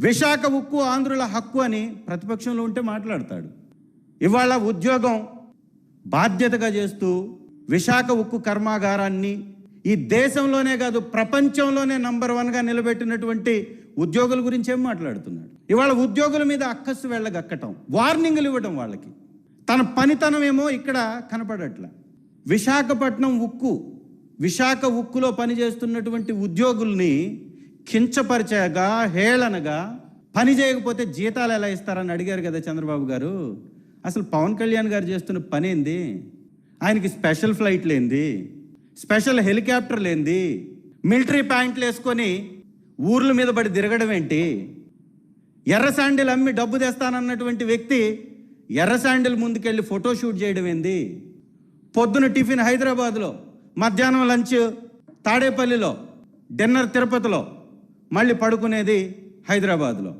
విశాఖ ఉక్కు ఆంధ్రుల హక్కు అని ప్రతిపక్షంలో ఉంటే మాట్లాడతాడు. ఇవాళ ఉద్యోగం బాధ్యతగా చేస్తూ విశాఖ ఉక్కు కర్మాగారాన్ని ఈ దేశంలోనే కాదు ప్రపంచంలోనే నంబర్ వన్గా నిలబెట్టినటువంటి ఉద్యోగుల గురించి ఏం మాట్లాడుతున్నాడు? ఇవాళ ఉద్యోగుల మీద అక్కస్సు వెళ్ళగక్కటం వార్నింగ్లు ఇవ్వడం వాళ్ళకి. తన పనితనం ఏమో ఇక్కడ కనపడట్ల. విశాఖపట్నం ఉక్కు విశాఖ ఉక్కులో పనిచేస్తున్నటువంటి ఉద్యోగుల్ని కించపరిచగా హేళనగా పని చేయకపోతే జీతాలు ఎలా ఇస్తారని అడిగారు కదా చంద్రబాబు గారు. అసలు పవన్ కళ్యాణ్ గారు చేస్తున్న పని ఏంది? ఆయనకి స్పెషల్ ఫ్లైట్ లేంది స్పెషల్ హెలికాప్టర్ లేంది మిలిటరీ ప్యాంట్లు వేసుకొని ఊర్ల మీద పడి తిరగడం ఏంటి? ఎర్ర శాండిల్ అమ్మి డబ్బు తెస్తానన్నటువంటి వ్యక్తి ఎర్ర శాండిల్ ముందుకెళ్ళి ఫోటో షూట్ చేయడం ఏంది? పొద్దున టిఫిన్ హైదరాబాద్లో మధ్యాహ్నం లంచ్ తాడేపల్లిలో డిన్నర్ తిరుపతిలో మళ్ళీ పడుకునేది హైదరాబాద్లో.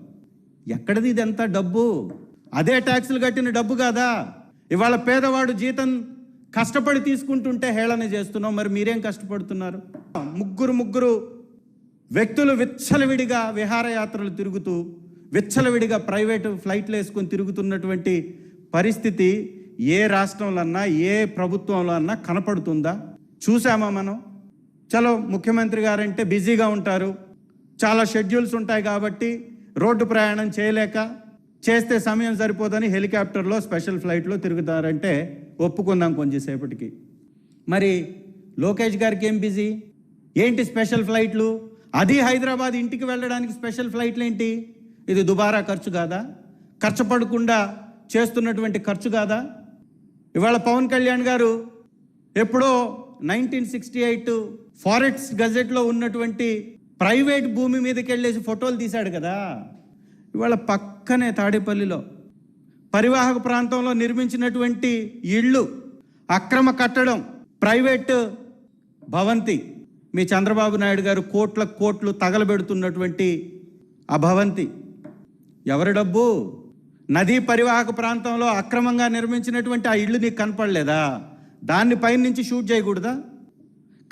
ఎక్కడిది ఇదంతా డబ్బు? అదే ట్యాక్సులు కట్టిన డబ్బు కాదా? ఇవాళ పేదవాడు జీతం కష్టపడి తీసుకుంటుంటే హేళన చేస్తున్నాం మరి మీరేం కష్టపడుతున్నారు? ముగ్గురు ముగ్గురు వ్యక్తులు విచ్చలవిడిగా విహారయాత్రలు తిరుగుతూ విచ్చలవిడిగా ప్రైవేటు ఫ్లైట్లు వేసుకొని తిరుగుతున్నటువంటి పరిస్థితి ఏ రాష్ట్రంలో అన్నా ఏ ప్రభుత్వంలో అన్నా కనపడుతుందా? చూసామా మనం? చలో ముఖ్యమంత్రి గారంటే బిజీగా ఉంటారు. చాలా షెడ్యూల్స్ ఉంటాయి కాబట్టి రోడ్డు ప్రయాణం చేయలేక చేస్తే సమయం సరిపోదని హెలికాప్టర్లో స్పెషల్ ఫ్లైట్లో తిరుగుతారంటే ఒప్పుకుందాం కొంచెంసేపటికి. మరి లోకేష్ గారికి ఏం బిజీ? ఏంటి స్పెషల్ ఫ్లైట్లు? అది హైదరాబాద్ ఇంటికి వెళ్ళడానికి స్పెషల్ ఫ్లైట్లు ఏంటి ఇది దుబారా ఖర్చు కాదా? ఖర్చు పడకుండా చేస్తున్నటువంటి ఖర్చు కాదా? ఇవాళ పవన్ కళ్యాణ్ గారు ఎప్పుడో నైన్టీన్ సిక్స్టీ ఎయిట్ ఫారెస్ట్ గజెట్లో ఉన్నటువంటి ప్రైవేట్ భూమి మీదకి వెళ్ళేసి ఫోటోలు తీశాడు కదా. ఇవాళ పక్కనే తాడేపల్లిలో పరివాహక ప్రాంతంలో నిర్మించినటువంటి ఇళ్ళు అక్రమ కట్టడం ప్రైవేట్ భవంతి. మీ చంద్రబాబు నాయుడు గారు కోట్ల కోట్లు తగలబెడుతున్నటువంటి ఆ భవంతి. ఎవరి డబ్బు? నదీ పరివాహక ప్రాంతంలో అక్రమంగా నిర్మించినటువంటి ఆ ఇళ్ళు నీకు కనపడలేదా? దాన్ని పైనుంచి షూట్ చేయకూడదా?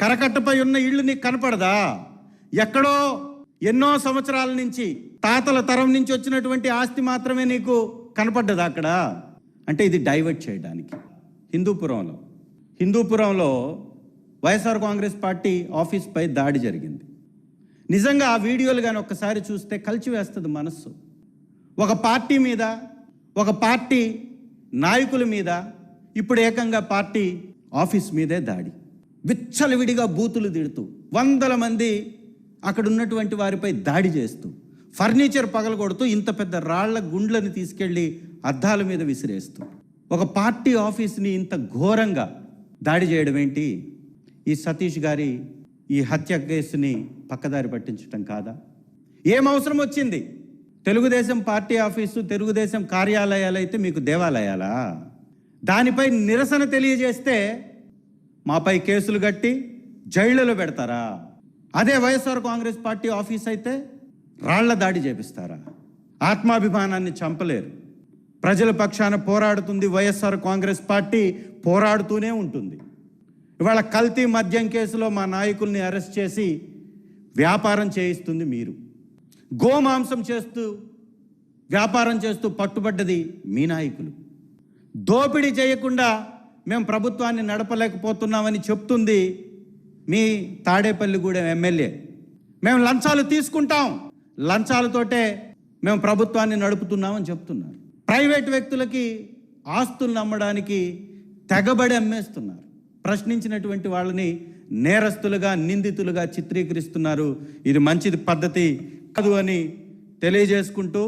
కరకట్టపై ఉన్న ఇళ్ళు నీకు కనపడదా? ఎక్కడో ఎన్నో సంవత్సరాల నుంచి తాతల తరం నుంచి వచ్చినటువంటి ఆస్తి మాత్రమే నీకు కనపడ్డదా అక్కడ? అంటే ఇది డైవర్ట్ చేయడానికి. హిందూపురంలో. హిందూపురంలో వైఎస్ఆర్ కాంగ్రెస్ పార్టీ ఆఫీస్పై దాడి జరిగింది. నిజంగా ఆ వీడియోలు కానీ ఒక్కసారి చూస్తే కలిచివేస్తుంది మనస్సు. ఒక పార్టీ మీద ఒక పార్టీ నాయకుల మీద ఇప్పుడు ఏకంగా పార్టీ ఆఫీస్ మీదే దాడి. విచ్చలవిడిగా బూతులు తిడుతూ వందల మంది అక్కడ ఉన్నటువంటి వారిపై దాడి చేస్తూ ఫర్నిచర్ పగలగొడుతూ ఇంత పెద్ద రాళ్ళ గుండ్లను తీసుకెళ్ళి అద్దాల మీద విసిరేస్తూ ఒక పార్టీ ఆఫీస్ని ఇంత ఘోరంగా దాడి చేయడం ఏంటి? ఈ సతీష్ గారి ఈ హత్య కేసుని పక్కదారి పట్టించటం కాదా? ఏం అవసరం వచ్చింది? తెలుగుదేశం పార్టీ ఆఫీసు తెలుగుదేశం కార్యాలయాలు అయితే మీకు దేవాలయాలా? దానిపై నిరసన తెలియజేస్తే మాపై కేసులు కట్టి జైళ్ళలో పెడతారా? అదే వైఎస్ఆర్ కాంగ్రెస్ పార్టీ ఆఫీస్ అయితే రాళ్ళ దాడి చేపిస్తారా? ఆత్మాభిమానాన్ని చంపలేరు. ప్రజల పక్షాన పోరాడుతుంది వైఎస్ఆర్ కాంగ్రెస్ పార్టీ పోరాడుతూనే ఉంటుంది. ఇవాళ కల్తీ మద్యం కేసులో మా నాయకుల్ని అరెస్ట్ చేసి వ్యాపారం చేయిస్తుంది మీరు. గోమాంసం చేస్తూ వ్యాపారం చేస్తూ పట్టుబడ్డది మీ నాయకులు. దోపిడీ చేయకుండా మేము ప్రభుత్వాన్ని నడపలేకపోతున్నామని చెప్తుంది మీ తాడేపల్లిగూడెం ఎమ్మెల్యే. మేము లంచాలు తీసుకుంటాం. లంచాలతోటే మేము ప్రభుత్వాన్ని నడుపుతున్నామని చెప్తున్నారు. ప్రైవేట్ వ్యక్తులకి ఆస్తులు అమ్మడానికి తెగబడి అమ్మేస్తున్నారు. ప్రశ్నించినటువంటి వాళ్ళని నేరస్తులుగా నిందితులుగా చిత్రీకరిస్తున్నారు. ఇది మంచిది పద్ధతి కాదు అని తెలియజేసుకుంటూ